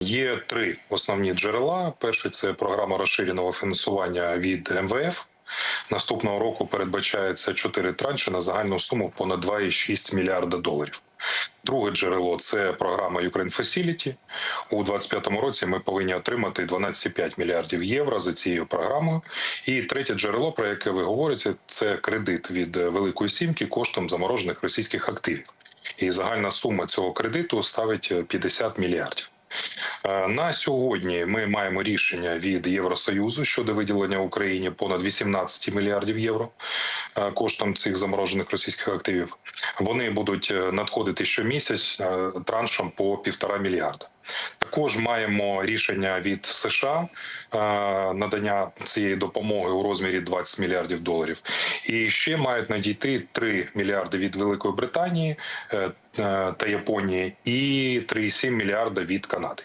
Є три основні джерела. Перше це програма розширеного фінансування від МВФ. Наступного року передбачається чотири транші на загальну суму в понад 2,6 мільярда доларів. Друге джерело це програма Ukraine Facility. У 2025 році ми повинні отримати 12,5 мільярдів євро за цією програмою. І третє джерело, про яке ви говорите, це кредит від Великої Сімки коштом заморожених російських активів. І загальна сума цього кредиту ставить 50 мільярдів. Е, На сьогодні ми маємо рішення від Євросоюзу щодо виділення Україні понад 18 мільярдів євро е, коштом цих заморожених російських активів. Вони будуть е, надходити щомісяць траншем по півтора мільярда. Також маємо рішення від США надання цієї допомоги у розмірі 20 мільярдів доларів. І ще мають надійти 3 мільярди від Великої Британії та Японії і 3,7 мільярда від Канади.